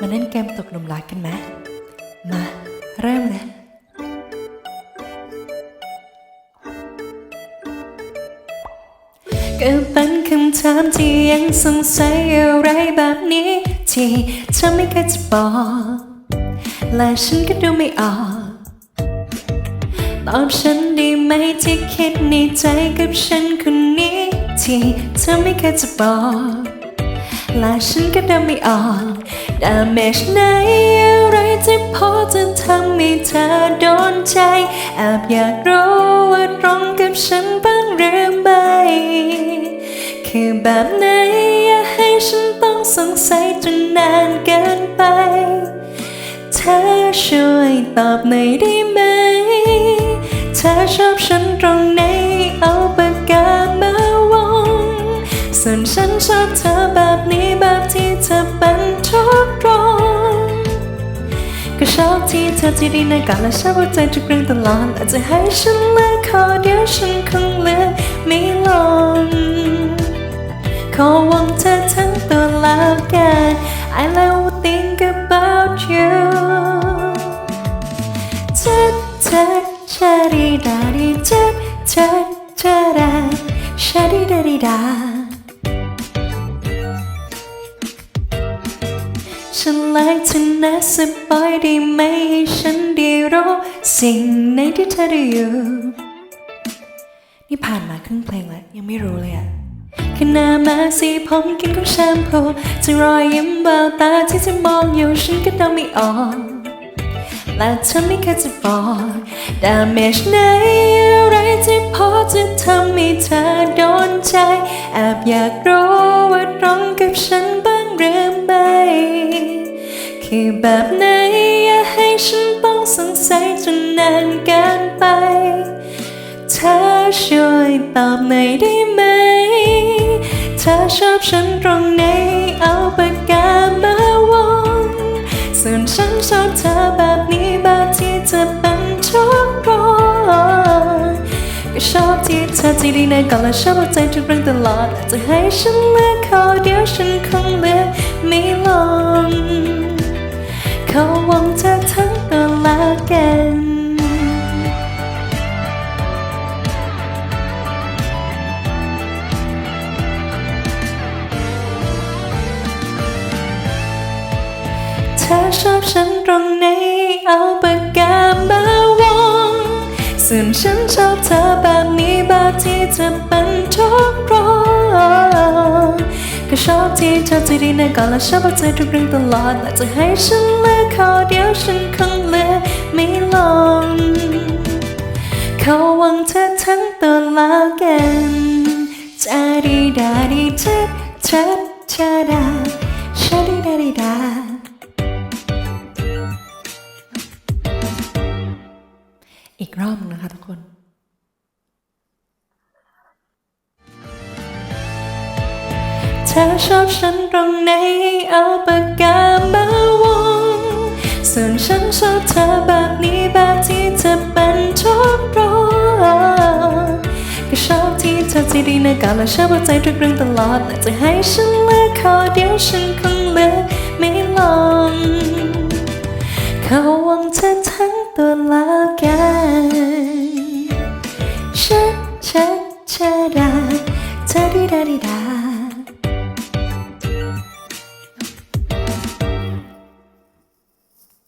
มาเล่นเกมตกหลุมรักกันไหม มา เริ่มเลย ก็เป็นคำถามที่ยังสงสัยอะไรแบบนี้ ที่เธอไม่เคยจะบอก และฉันก็ดูไม่ออก ตอบฉันด้ไหมที่คิดในใจกับฉันคนนี้ ที่เธอไม่เคยจะบอก และฉันก็เดาไม่ออกดาเมจไหนอะไรที่พอจะทำให้เธอโดนใจแอบอยากรู้ว่าตรงกับฉันบ้างหรือไม่ คือแบบไหนอย่าให้ฉันต้องสงสัยจนนานเกินไป เธอช่วยตอบหน่อยได้ไหม เธอชอบฉันตรงไหนเอาปากกามาวง ส่วนฉันชอบเธอแบบนี้แบบ ที่เธอที่ดีในการและชอบเอาใจทุกเรื่องตลอดและจะให้ฉันเลือกขอเดียวฉันคงเลือกไม่ลงขอหวังเธอทั้งตัวแล้วกัน I love think about you จัดจัดชาดีดาดีจัดจัดชาดาชาดีดาดีดา ฉันไลค์เธอนะสปอยได้ไหมให้ฉันได้รู้สิ่งไหนที่เธอได้อยู่ นี่ผ่านมาครึ่งเพลงแล้ว ยังไม่รู้เลยอะแค่หน้ามาสีผมกินของแชมพูจะรอยยิ้มแววตาที่เธอมองอยู่ฉันก็เดาไม่ออกและเธอไม่เคยจะบอกดาเมจไหนอะไรที่พอจะทำให้เธอโดนใจแอบอยากรู้ว่าตรงกับฉันบ้างหรือไม่ คือแบบไหนอย่าให้ฉันต้องสงสัยจนนานเกินไป เธอช่วยตอบหน่อยได้ไหม เธอชอบฉันตรงไหนเอาปากกามาวงส่วนฉันชอบเธอแบบนี้แบบที่เธอเป็นทุกตรงก็ชอบที่เธอที่ดีในก่อนและชอบเอาใจทุกเรื่องตลอด จะให้ฉันเลือกขอเดียวฉันคงเลือกไม่ลง ธอชอบฉันตรงไหนเอาปากกามาวงส่วนฉันชอบเธอแบบนี้แบบที่เธอเป็นทุกตรงก็ชอบที่เธอใจดีในก่อนและชอบเอาใจทุกเรื่องตลอดและจะให้ฉันเลือกขอเดียวฉันคงเลือกไม่ลงเขาหวังเธอทั้งตัวแล้วกันจาดีดาดีจัดจัดชาดาชาดีดาดีดา อีกรอบนะคะทุกคนเธอชอบฉันตรงไหนเอาปากกามาวง ส่วนฉันชอบเธอแบบนี้แบบที่เธอเป็นทุกตรงก็ชอบที่เธอที่ดีในการและชอบเอาใจทุกเรื่องตลอดและจะให้ฉันเลือกขอเดียวฉันคงเลือกไม่ลงเขาหวังเธอทั้งตัวแล้ว 라리라리라